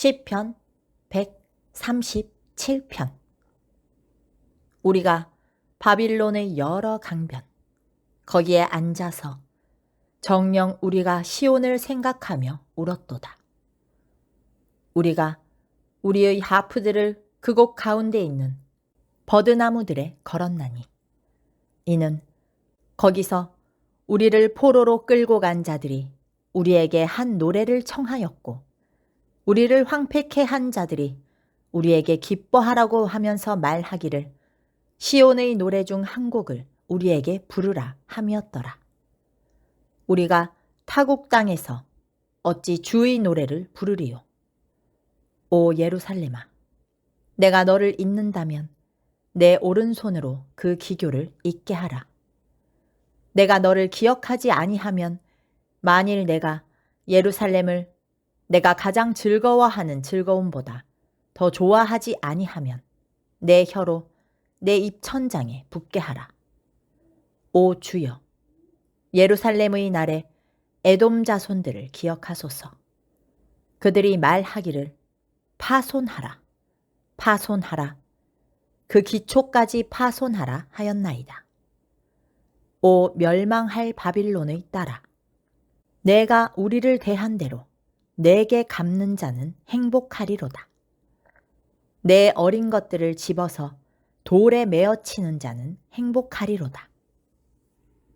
시편 137편 우리가 바빌론의 여러 강변 거기에 앉아서 정령 우리가 시온을 생각하며 울었도다. 우리가 우리의 하프들을 그곳 가운데 있는 버드나무들에 걸었나니 이는 거기서 우리를 포로로 끌고 간 자들이 우리에게 한 노래를 청하였고 우리를 황폐케 한 자들이 우리에게 기뻐하라고 하면서 말하기를 시온의 노래 중 한 곡을 우리에게 부르라 함이었더라. 우리가 타국 땅에서 어찌 주의 노래를 부르리요. 오 예루살렘아, 내가 너를 잊는다면 내 오른손으로 그 기교를 잊게 하라. 내가 너를 기억하지 아니하면 만일 내가 예루살렘을 내가 가장 즐거워하는 즐거움보다 더 좋아하지 아니하면 내 혀로 내 입 천장에 붙게 하라. 오 주여, 예루살렘의 날에 에돔 자손들을 기억하소서. 그들이 말하기를 파손하라, 파손하라, 그 기초까지 파손하라 하였나이다. 오 멸망할 바빌론의 딸아, 내가 우리를 대한 대로 내게 갚는 자는 행복하리로다. 내 어린 것들을 집어서 돌에 메어 치는 자는 행복하리로다.